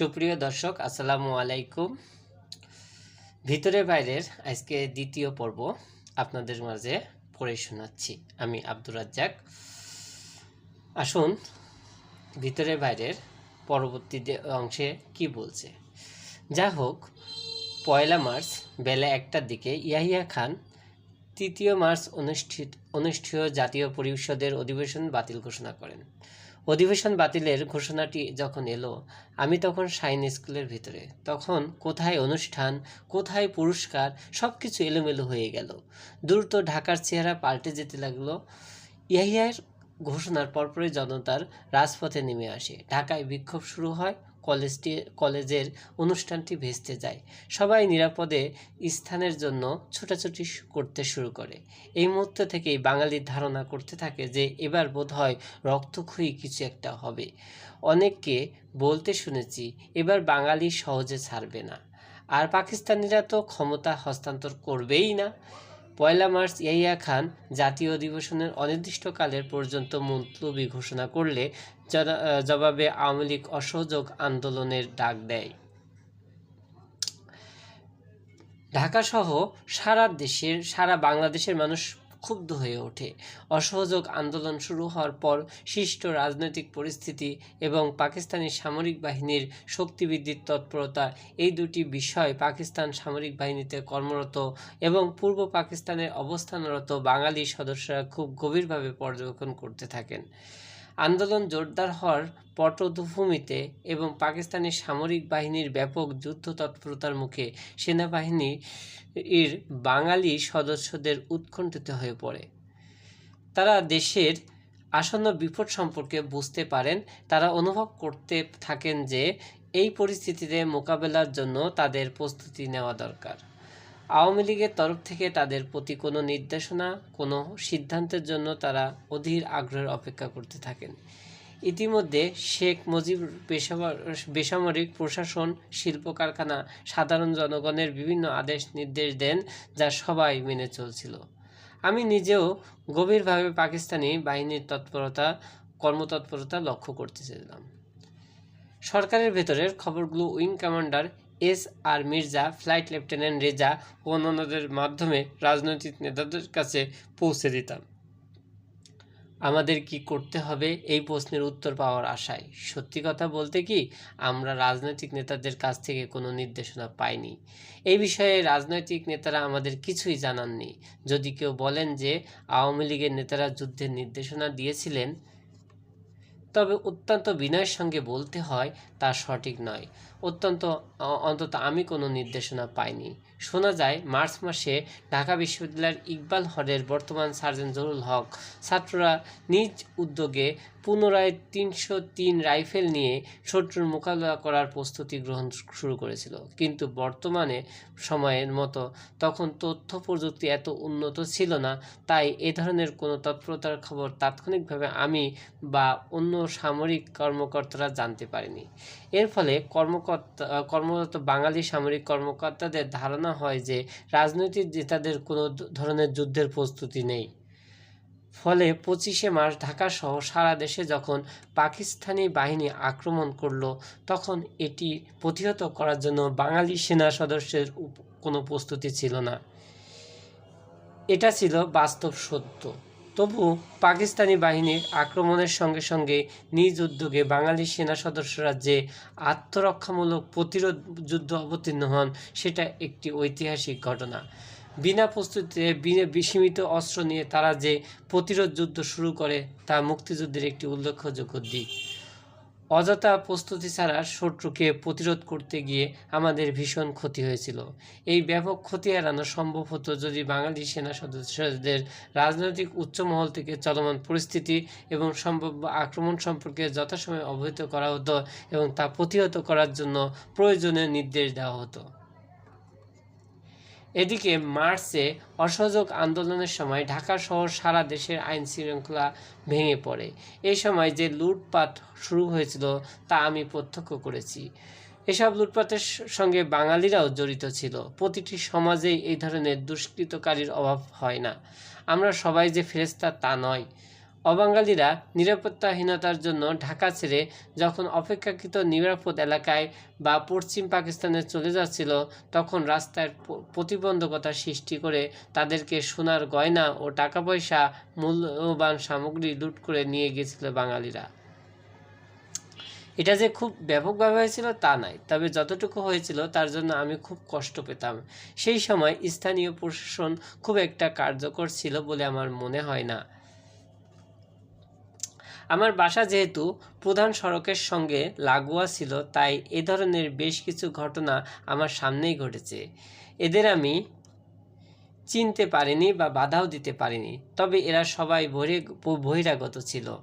সুপ্রিয় দর্শক, আসসালামু আলাইকুম। ভিতরে বাইরের আজকে দ্বিতীয় পর্ব আপনাদের মাঝে পড়ে শোনাচ্ছি। আমি আব্দুর রাজ্জাক। আসুন, ভিতরে বাইরের পরবর্তী অংশে কি বলছে? যা হোক, পয়লা মার্চ, বেলা একটার দিকে ইয়াহিয়া খান তৃতীয় মার্চ অনুষ্ঠিত অনুষ্ঠেয় জাতীয় পরিষদের অধিবেশন বাতিল ঘোষণা করেন। অধিবেশন বাতিলের ঘোষণাটি যখন এলো, আমি তখন সাইন স্কুলের ভিতরে। তখন কোথায় অনুষ্ঠান, কোথায় পুরস্কার সব কিছু এলোমেলো হয়ে গেল। দ্রুত ঢাকার চেহারা পাল্টে যেতে লাগল। ইয়াহিয়ার ঘোষণার পরপরই জনতার রাজপথে নেমে আসে। ঢাকায় বিক্ষোভ শুরু হয়। কলেজটি, কলেজের অনুষ্ঠানটি ভেস্তে যায়। সবাই নিরাপদে স্থানের জন্য ছোটাছুটি করতে শুরু করে। এই মুহূর্ত থেকেই বাঙালির ধারণা করতে থাকে যে এবার বোধহয় রক্তক্ষয়ী কিছু একটা হবে। অনেককে বলতে শুনেছি, এবার বাঙালি সহজে ছাড়বে না। আর পাকিস্তানিরা তো ক্ষমতা হস্তান্তর করবেই না। পয়লা মার্চ ইয়াইয়া খান জাতীয় অধিবেশনের অনির্দিষ্টকালের পর্যন্ত মুলতবি ঘোষণা করলে জবাবে আওয়ামী লীগ অসহযোগ আন্দোলনের ডাক দেয়। ঢাকাসহ সারা দেশের, সারা বাংলাদেশের মানুষ ক্ষুব্ধ হয়ে ওঠে। অসহযোগ আন্দোলন শুরু হওয়ার পর শিষ্ট রাজনৈতিক পরিস্থিতি এবং পাকিস্তানি সামরিক বাহিনীর শক্তিবৃদ্ধির তৎপরতা, এই দুটি বিষয় পাকিস্তান সামরিক বাহিনীতে কর্মরত এবং পূর্ব পাকিস্তানের অবস্থানরত বাঙালি সদস্যরা খুব গভীরভাবে পর্যবেক্ষণ করতে থাকেন। আন্দোলন জোরদার হওয়ার পটভূমিতে এবং পাকিস্তানি সামরিক বাহিনীর ব্যাপক যুদ্ধ তৎপরতার মুখে সেনাবাহিনী এর বাঙালি সদস্যদের উৎকণ্ঠিত হয়ে পড়ে। তারা দেশের আসন্ন বিপদ সম্পর্কে বুঝতে পারেন, তারা অনুভব করতে থাকেন যে এই পরিস্থিতিতে মোকাবেলার জন্য তাদের প্রস্তুতি নেওয়া দরকার। আওয়ামী লীগের তরফ থেকে তাদের প্রতি কোনো নির্দেশনা, কোনো সিদ্ধান্তের জন্য তারা অধীর আগ্রহের অপেক্ষা করতে থাকেন। ইতিমধ্যে শেখ মুজিব বেসামরিক প্রশাসন, শিল্প কারখানা, সাধারণ জনগণের বিভিন্ন আদেশ নির্দেশ দেন যা সবাই মেনে চলছিল। আমি নিজেও গভীরভাবে পাকিস্তানি বাহিনীর তৎপরতা, কর্মতৎপরতা লক্ষ্য করতেছিলাম সরকারের ভেতরের খবরগুলো wing commander S R Mirza, flight lieutenant Reza ও অন্যান্যদের মাধ্যমে রাজনৈতিক নেতাদের কাছে পৌঁছে দিতাম। আমাদের কি করতে হবে? এই প্রশ্নের উত্তর পাওয়ার আশায়। সত্যি কথা বলতে কি, আমরা রাজনৈতিক নেতাদের কাছ থেকে কোনো নির্দেশনা পাইনি। এই বিষয়ে রাজনৈতিক নেতারা আমাদের কিছুই জানাননি। যদি কেউ বলেন যে আওয়ামী লীগের নেতারা যুদ্ধের নির্দেশনা দিয়েছিলেন, তবে অত্যন্ত বিনয়ের সঙ্গে বলতে হয় তা সঠিক নয়। অত্যন্ত অন্তত আমি কোনো নির্দেশনা পাইনি। শোনা যায়, মার্চ মাসে ঢাকা বিশ্ববিদ্যালয়ের ইকবাল হলের বর্তমান সার্জন জহুরুল হক, ছাত্ররা নিজ উদ্যোগে পুনরায় তিনশো তিন রাইফেল নিয়ে শত্রুর মোকাবিলা করার প্রস্তুতি গ্রহণ শুরু করেছিল। কিন্তু বর্তমানে সময়ের মতো তখন তথ্য প্রযুক্তি এত উন্নত ছিল না, তাই এ ধরনের কোনো তৎপরতার খবর তাৎক্ষণিকভাবে আমি বা অন্য সামরিক কর্মকর্তারা জানতে পারিনি। এর ফলে কর্মকর্তা কর্মরত বাঙালি সামরিক কর্মকর্তাদের ধারণা হয় যে রাজনৈতিক নেতাদের কোনো ধরনের যুদ্ধের প্রস্তুতি নেই। ফলে পঁচিশে মার্চ ঢাকা সহ সারা দেশে যখন পাকিস্তানি বাহিনী আক্রমণ করল, তখন এটি প্রতিহত করার জন্য বাঙালি সেনা সদস্যের কোনো প্রস্তুতি ছিল না। এটা ছিল বাস্তব সত্য। তবু পাকিস্তানি বাহিনীর আক্রমণের সঙ্গে সঙ্গে নিজ উদ্যোগে বাঙালি সেনা সদস্যরা যে আত্মরক্ষামূলক প্রতিরোধ যুদ্ধ অবতীর্ণ হন, সেটা একটি ঐতিহাসিক ঘটনা। বিনা প্রস্তুতিতে সীমিত অস্ত্র নিয়ে তারা যে প্রতিরোধ যুদ্ধ শুরু করে, তা মুক্তিযুদ্ধের একটি উল্লেখযোগ্য দিক। অযথা প্রস্তুতি ছাড়া শত্রুকে প্রতিরোধ করতে গিয়ে আমাদের ভীষণ ক্ষতি হয়েছিল। এই ব্যাপক ক্ষতি এড়ানো সম্ভব হতো যদি বাঙালি সেনা সদস্যদের রাজনৈতিক উচ্চমহল থেকে চলমান পরিস্থিতি এবং সম্ভাব্য আক্রমণ সম্পর্কে যথাসময়ে অবহিত করা হতো এবং তা প্রতিহত করার জন্য প্রয়োজনীয় নির্দেশ দেওয়া হতো। এদিকে মার্চে অসহযোগ আন্দোলনের সময় ঢাকা সহ সারা দেশের আইন শৃঙ্খলা ভেঙে পড়ে। এই সময় যে লুটপাট শুরু হয়েছিল তা আমি প্রত্যক্ষ করেছি। এসব লুটপাটের সঙ্গে বাঙালিরাও জড়িত ছিল। প্রতিটি সমাজেই এই ধরনের দুষ্কৃতকারীর অভাব হয় না। আমরা সবাই যে ফেরেস্তা তা নয়। অবাঙালিরা নিরাপত্তাহীনতার জন্য ঢাকা ছেড়ে যখন অপেক্ষাকৃত নিরাপদ এলাকায় বা পশ্চিম পাকিস্তানে চলে যাচ্ছিল, তখন রাস্তায় প্রতিবন্ধকতা সৃষ্টি করে তাদেরকে সোনার গয়না ও টাকা পয়সা মূল্যবান সামগ্রী লুট করে নিয়ে গিয়েছিল বাঙালিরা। এটা যে খুব ব্যাপকভাবে হয়েছিল তা নাই তবে যতটুকু হয়েছিল তার জন্য আমি খুব কষ্ট পেতাম। সেই সময় স্থানীয় প্রশাসন খুব একটা কার্যকর ছিল বলে আমার মনে হয় না। আমার বাসা যেহেতু প্রধান সড়কের সঙ্গে লাগোয়া ছিল, তাই এ ধরনের বেশ কিছু ঘটনা আমার সামনেই ঘটেছে। এদের আমি চিনতে পারিনি বা বাধাও দিতে পারিনি, তবে এরা সবাই বহিরে- বহিরাগত ছিল।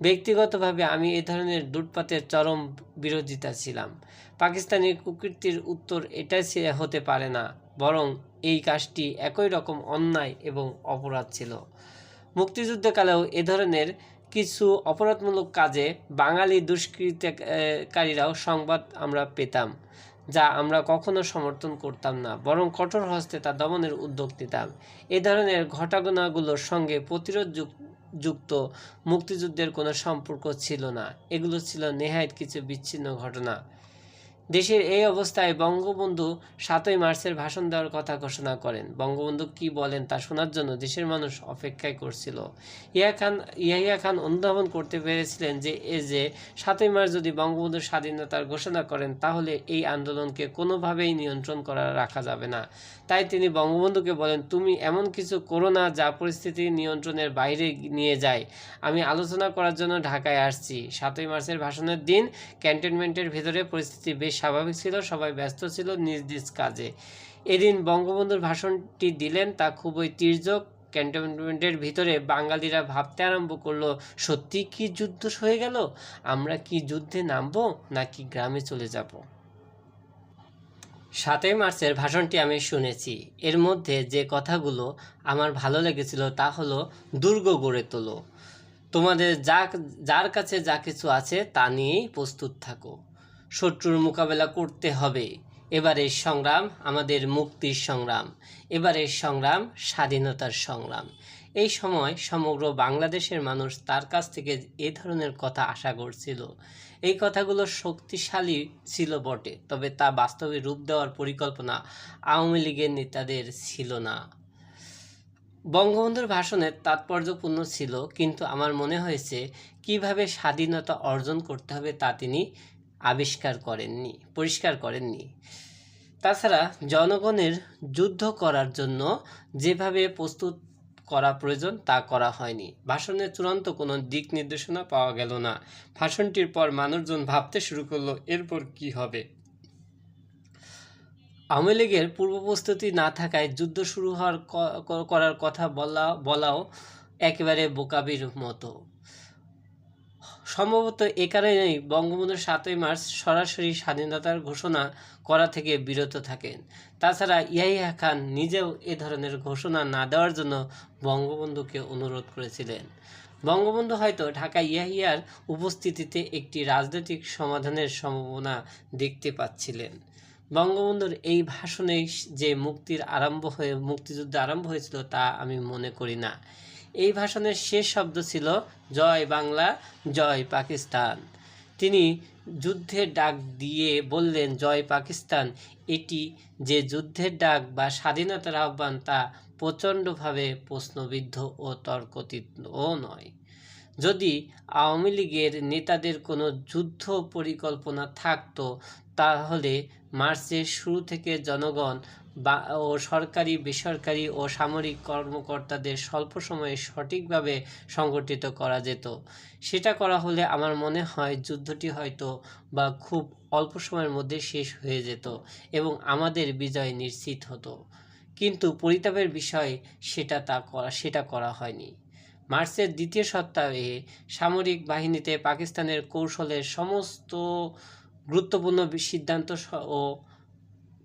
ব্যক্তিগতভাবে আমি এ ধরনের লুটপাতের চরম বিরোধিতা ছিলাম। পাকিস্তানি কুকৃতির উত্তর এটা হতে পারে না, বরং এই কাজটি একই রকম অন্যায় এবং অপরাধ ছিল। মুক্তিযুদ্ধকালেও এ ধরনের কিছু অপরাধমূলক কাজে বাঙালি দুষ্কৃতকারীরাও সংবাদ আমরা পেতাম, যা আমরা কখনো সমর্থন করতাম না, বরং কঠোর হস্তে তা দমনের উদ্যোগ নিতাম। এ ধরনের ঘটনাগুলোর সঙ্গে প্রতিরোধ যুক- যুক্ত মুক্তিযুদ্ধের কোনো সম্পর্ক ছিল না। এগুলো ছিল নেহায়ত কিছু বিচ্ছিন্ন ঘটনা। দেশের এই অবস্থায় বঙ্গবন্ধু সাতই মার্চের ভাষণ দেওয়ার কথা ঘোষণা করেন। বঙ্গবন্ধু কি বলেন তা শোনার জন্য দেশের মানুষ অপেক্ষায় করছিল। ইয়া খান, ইয়াহিয়া খান অনুধাবন করতে পেরেছিলেন যে, এ যে সাতই মার্চ যদি বঙ্গবন্ধু স্বাধীনতার ঘোষণা করেন, তাহলে এই আন্দোলনকে কোনোভাবেই নিয়ন্ত্রণ করা রাখা যাবে না। তাই তিনি বঙ্গবন্ধুকে বলেন, তুমি এমন কিছু করো না যা পরিস্থিতি নিয়ন্ত্রণের বাইরে নিয়ে যায়। আমি আলোচনা করার জন্য ঢাকায় আসছি। সাতই মার্চের ভাষণের দিন ক্যান্টনমেন্টের ভেতরে পরিস্থিতি বেশ স্বাভাবিক ছিল, সবাই ব্যস্ত ছিল নিজ নিজ কাজে। এদিন বঙ্গবন্ধুর ভাষণটি দিলেন, তা খুবই তির্যক। ক্যান্টনমেন্টের ভিতরে বাঙালিরা ভাবতে আরম্ভ করল, সত্যি কি যুদ্ধ হয়ে গেল? আমরা কি যুদ্ধে নামবো, নাকি গ্রামে চলে যাব? সাতই মার্চের ভাষণটি আমি শুনেছি। এর মধ্যে যে কথাগুলো আমার ভালো লেগেছিল তা হলো, দুর্গ গড়ে তোলো। তোমাদের যা, যার কাছে যা কিছু আছে তা নিয়েই প্রস্তুত থাকো। শত্রুর মোকাবেলা করতে হবে। এবারের সংগ্রাম আমাদের মুক্তির সংগ্রাম। এবারের সংগ্রাম স্বাধীনতার সংগ্রাম। এই সময় সমগ্র বাংলাদেশের মানুষ তার কাছ থেকে এ ধরনের কথা আশা করছিল। এই কথাগুলো শক্তিশালী ছিল বটে, তবে তা বাস্তবে রূপ দেওয়ার পরিকল্পনা আওয়ামী লীগের নেতাদের ছিল না। বঙ্গবন্ধুর ভাষণের তাৎপর্যপূর্ণ ছিল, কিন্তু আমার মনে হয়েছে কীভাবে স্বাধীনতা অর্জন করতে হবে তা তিনি আবিষ্কার করেননি, পরিষ্কার করেননি। তাছাড়া জনগণের যুদ্ধ করার জন্য যেভাবে প্রস্তুত করা প্রয়োজন তা করা হয়নি। ভাষণের চূড়ান্ত কোনো দিক নির্দেশনা পাওয়া গেল না। ভাষণটির পর মানুষজন ভাবতে শুরু করল, এরপর কি হবে? আওয়ামী লীগের পূর্ব প্রস্তুতি না থাকায় যুদ্ধ শুরু হওয়ার করার কথা বলা, বলাও একেবারে বোকাবির মতো। সম্ভবত এ কারণেই বঙ্গবন্ধু সাতই মার্চ সরাসরি স্বাধীনতার ঘোষণা করা থেকে বিরত থাকেন। তাছাড়া ইয়াহিয়া খান নিজেও এ ধরনের ঘোষণা না দেওয়ার জন্য বঙ্গবন্ধুকে অনুরোধ করেছিলেন। বঙ্গবন্ধু হয়তো ঢাকা ইয়াহিয়ার উপস্থিতিতে একটি রাজনৈতিক সমাধানের সম্ভাবনা দেখতে পাচ্ছিলেন। বঙ্গবন্ধুর এই ভাষণেই যে মুক্তির আরম্ভ হয়ে মুক্তিযুদ্ধ আরম্ভ হয়েছিল তা আমি মনে করি না। এই ভাষণের শেষ শব্দ ছিল, জয় বাংলা, জয় পাকিস্তান। তিনি যুদ্ধের ডাক দিয়ে বললেন, জয় পাকিস্তান। এটি যে যুদ্ধের ডাক বা স্বাধীনতার আহ্বান তা প্রচণ্ডভাবে প্রশ্নবিদ্ধ ও তর্কতীতও নয়। যদি আওয়ামী লীগের নেতাদের কোনো যুদ্ধ পরিকল্পনা থাকতো, তাহলে মার্চের শুরু থেকে জনগণ ও সরকারি, বেসরকারি ও সামরিক কর্মকর্তাদের স্বল্প সময়ে সঠিকভাবে সংগঠিত করা যেত। সেটা করা হলে আমার মনে হয় যুদ্ধটি হয়তো বা খুব অল্প সময়ের মধ্যে শেষ হয়ে যেত এবং আমাদের বিজয় নিশ্চিত হতো। কিন্তু পরিতাপের বিষয় সেটা তা করা, সেটা করা হয়নি। মার্চের দ্বিতীয় সপ্তাহে সামরিক বাহিনীতে পাকিস্তানের কৌশলের সমস্ত গুরুত্বপূর্ণ সিদ্ধান্ত ও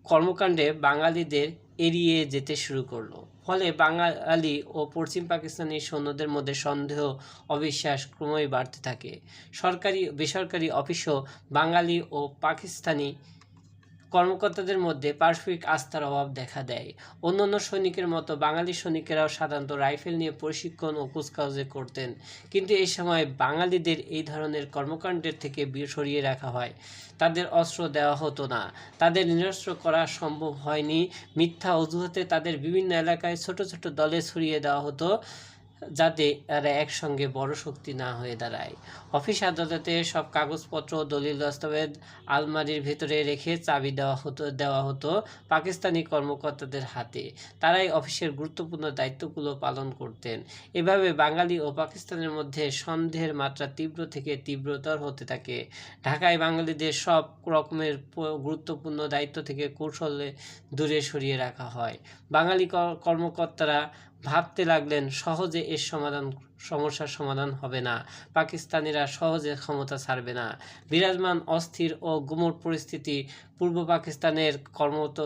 কর্মকাণ্ডে বাঙালিদের এড়িয়ে যেতে শুরু করল। ফলে বাঙালি ও পশ্চিম পাকিস্তানি সৈন্যদের মধ্যে সন্দেহ, অবিশ্বাস ক্রমেই বাড়তে থাকে। সরকারি, বেসরকারি অফিসও বাঙালি ও পাকিস্তানি কর্মকর্তাদের মধ্যে পারস্পরিক আস্থার অভাব দেখা দেয়। অন্যান্য সৈনিকের মতো বাঙালি সৈনিকেরাও সাধারণত রাইফেল নিয়ে প্রশিক্ষণ ও কুচকাওয়াজে করতেন। কিন্তু এই সময় বাঙালিদের এই ধরনের কর্মকাণ্ডের থেকে সরিয়ে রাখা হয়। তাদের অস্ত্র দেওয়া হতো না। তাদের নিরস্ত্র করা সম্ভব হয়নি। মিথ্যা অজুহাতে তাদের বিভিন্ন এলাকায় ছোট ছোট দলে ছড়িয়ে দেওয়া হতো। যাতে তারা একসঙ্গে বড় শক্তি না হয়ে দাঁড়ায়। অফিস আদালতে সব কাগজপত্র দলিল দস্তাবেজ আলমারির ভেতরে রেখে চাবি দেওয়া হতো দেওয়া হতো পাকিস্তানি কর্মকর্তাদের হাতে। তারাই অফিসের গুরুত্বপূর্ণ দায়িত্বগুলো পালন করতেন। এভাবে বাঙালি ও পাকিস্তানের মধ্যে সন্দেহের মাত্রা তীব্র থেকে তীব্রতর হতে থাকে। ঢাকায় বাঙালিদের সব রকমের গুরুত্বপূর্ণ দায়িত্ব থেকে কৌশলে দূরে সরিয়ে রাখা হয়। বাঙালি কর- কর্মকর্তারা ভাবতে লাগলেন, সহজে এর সমাধান, সমস্যার সমাধান হবে না। পাকিস্তানিরা সহজে ক্ষমতা ছাড়বে না। বিরাজমান অস্থির ও গুমট পরিস্থিতি পূর্ব পাকিস্তানের কর্মরত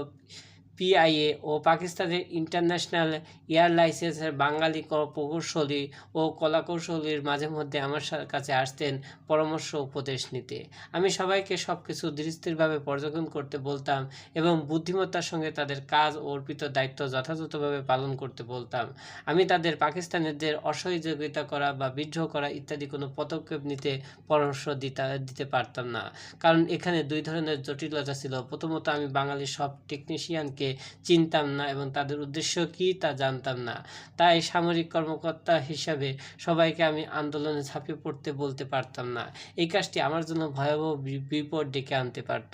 পিআইএ ও পাকিস্তানের ইন্টারন্যাশনাল এয়ারলাইন্সের বাঙালি প্রকৌশলী ও কলাকৌশলীর মাঝে মধ্যে আমার কাছে আসতেন পরামর্শ উপদেশ নিতে। আমি সবাইকে সব কিছু দৃষ্টিরভাবে পর্যবেক্ষণ করতে বলতাম এবং বুদ্ধিমত্তার সঙ্গে তাদের কাজ ও অর্পিত দায়িত্ব যথাযথভাবে পালন করতে বলতাম। আমি তাদের পাকিস্তানিদের অসহযোগিতা করা বা বিদ্রোহ করা ইত্যাদি কোনো পদক্ষেপ নিতে পরামর্শ দিতে দিতে পারতাম না। কারণ এখানে দুই ধরনের জটিলতা ছিল। প্রথমত, আমি বাঙালি সব টেকনিশিয়ানকে চিনতাম না এবং তাদের উদ্দেশ্য কী তা জানতাম না। তাই সামরিক কর্মকর্তা হিসাবে সবাইকে আমি আন্দোলনে ঝাঁপিয়ে পড়তে বলতে পারতাম না। এই কাজটি আমার জন্য ভয়াবহ বিপদ ডেকে আনতে পারত।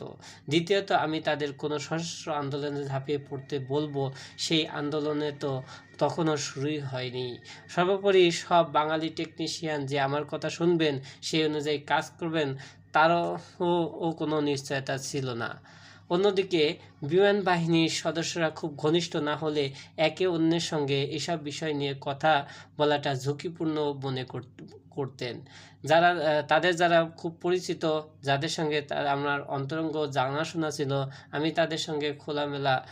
দ্বিতীয়ত, আমি তাদের কোনো সশস্ত্র আন্দোলনে ঝাঁপিয়ে পড়তে বলব, সেই আন্দোলনে তো তখনও শুরুই হয়নি। সর্বোপরি সব বাঙালি টেকনিশিয়ান যে আমার কথা শুনবেন, সেই অনুযায়ী কাজ করবেন, তারও ও কোনো নিশ্চয়তা ছিল না। অন্যদিকে, বিমান বাহিনীর সদস্যরা খুব ঘনিষ্ঠ না হলে একে অন্যের সঙ্গে এসব বিষয় নিয়ে কথা বলাটা ঝুঁকিপূর্ণ মনে কর- করতেন। যারা তাদের যারা খুব পরিচিত, যাদের সঙ্গে তার আমার অন্তরঙ্গ জানাশোনা ছিল, আমি তাদের সঙ্গে খোলামেলা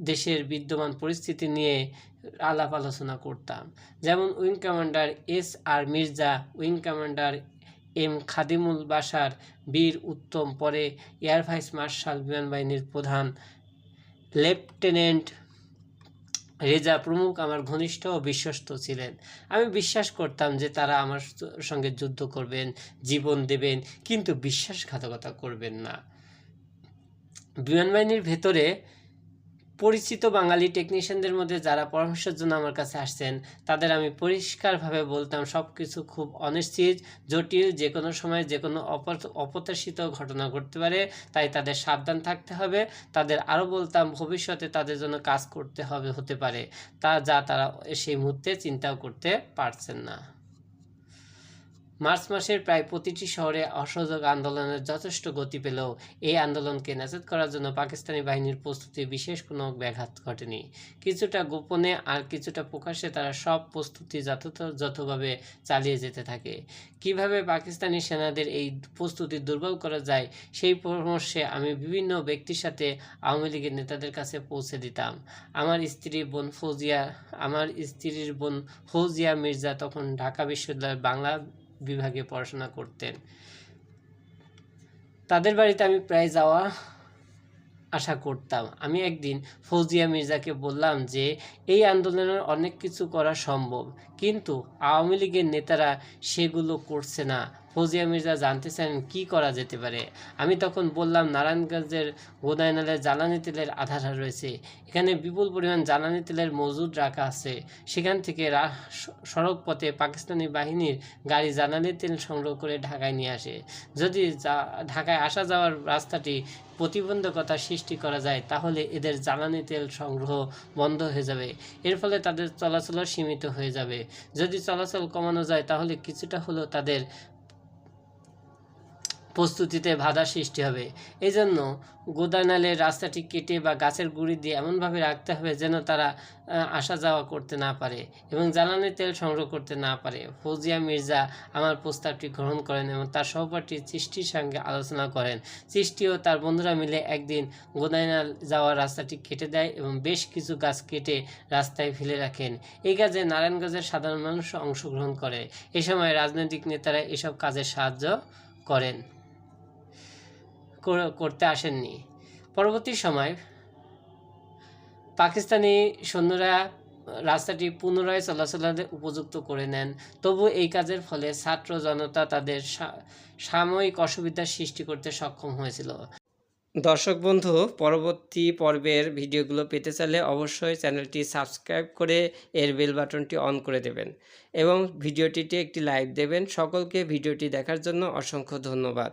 দেশের বিদ্যমান পরিস্থিতি নিয়ে আলাপ আলোচনা করতাম। যেমন wing commander S R Mirza, wing commander M Khadimul Basar Bir Uttam, পরে এয়ার ভাইস মার্শাল বিমান বাহিনীর প্রধান। লেফটেন্যান্ট রেজা প্রমুখ আমার ঘনিষ্ঠ ও বিশ্বস্ত ছিলেন। আমি বিশ্বাস করতাম যে তারা আমার সঙ্গে যুদ্ধ করবেন, জীবন দেবেন, কিন্তু বিশ্বাসঘাতকতা করবেন না। বিমান বাহিনীর ভেতরে পরিচিত বাঙালি টেকনিশিয়ানদের মধ্যে যারা পরামর্শের জন্য আমার কাছে আসছেন, তাদের আমি পরিষ্কারভাবে বলতাম সব কিছু খুব অনিশ্চিত, জটিল যে কোনো সময় যে কোনো অপ- অপ্রত্যাশিত ঘটনা ঘটতে পারে, তাই তাদের সাবধান থাকতে হবে। তাদের আরও বলতাম ভবিষ্যতে তাদের জন্য কাজ করতে হবে, হতে পারে। তা যা তারা সেই মুহূর্তে চিন্তাও করতে পারছেন না। মার্চ মাসের প্রায় প্রতিটি শহরে অসহযোগ আন্দোলনের যথেষ্ট গতি পেলেও এই আন্দোলনকে নাজেত করার জন্য পাকিস্তানি বাহিনীর প্রস্তুতি বিশেষ কোনো ব্যাঘাত ঘটেনি। কিছুটা গোপনে আর কিছুটা প্রকাশ্যে তারা সব প্রস্তুতি যথাযথভাবে চালিয়ে যেতে থাকে। কীভাবে পাকিস্তানি সেনাদের এই প্রস্তুতি দুর্বল করা যায়, সেই পরামর্শে আমি বিভিন্ন ব্যক্তির সাথে আওয়ামী লীগের নেতাদের কাছে পৌঁছে দিতাম। আমার স্ত্রী বোন ফৌজিয়া, আমার স্ত্রীর বোন ফৌজিয়া মির্জা তখন ঢাকা বিশ্ববিদ্যালয়ের বাংলা বিভাগে পড়াশোনা করতেন। তাদের বাড়িতে আমি প্রায় যাওয়া আশা করতাম। আমি একদিন ফৌজিয়া মির্জাকে বললাম যে, এই আন্দোলনের অনেক কিছু করা সম্ভব, কিন্তু আওয়ামী লীগের নেতারা সেগুলো করছে না। ফৌজিয়া মির্জা জানতে চান কি করা যেতে পারে। আমি তখন বললাম, নারায়ণগঞ্জের গোদাইনালের জ্বালানি তেলের আধার রয়েছে। এখানে বিপুল পরিমাণ জ্বালানি তেলের মজুদ রাখা আছে। সেখান থেকে সড়ক পথে পাকিস্তানি বাহিনীর গাড়ি জ্বালানি তেল সংগ্রহ করে ঢাকায় নিয়ে আসে। যদি ঢাকায় আসা যাওয়ার রাস্তাটি প্রতিবন্ধকতা সৃষ্টি করা যায়, তাহলে এদের জ্বালানি তেল সংগ্রহ বন্ধ হয়ে যাবে। এর ফলে তাদের চলাচলও সীমিত হয়ে যাবে। যদি চলাচল কমানো যায়, তাহলে কিছুটা হলেও তাদের প্রস্তুতিতে বাধা সৃষ্টি হবে। এই জন্য গোদানালের রাস্তাটি কেটে বা গাছের গুঁড়ি দিয়ে এমনভাবে রাখতে হবে যেন তারা আসা যাওয়া করতে না পারে এবং জ্বালানি তেল সংগ্রহ করতে না পারে। ফৌজিয়া মির্জা আমার প্রস্তাবটি গ্রহণ করেন এবং তার সহপাঠী চিষ্টির সঙ্গে আলোচনা করেন। চিষ্টি ও তার বন্ধুরা মিলে একদিন গোদাইনাল যাওয়ার রাস্তাটি কেটে দেয় এবং বেশ কিছু গাছ কেটে রাস্তায় ফেলে রাখেন। এই কাজে নারায়ণগঞ্জের সাধারণ মানুষ অংশগ্রহণ করে। এ সময় রাজনৈতিক নেতারা এসব কাজে সাহায্য করেন। কর- করতে আসেননি। পরবর্তী সময় পাকিস্তানি সৈন্যরা রাস্তাটি পুনরায় চলাচলের উপযুক্ত করে নেন। তবু এই কাজের ফলে ছাত্র জনতা তাদের সাময়িক অসুবিধার সৃষ্টি করতে সক্ষম হয়েছিল। দর্শক বন্ধু, পরবর্তী পর্বের ভিডিওগুলো পেতে চাইলে অবশ্যই চ্যানেলটি সাবস্ক্রাইব করে এর বেল বাটনটি অন করে দেবেন এবং ভিডিওটিতে একটি লাইক দেবেন। সকলকে ভিডিওটি দেখার জন্য অসংখ্য ধন্যবাদ।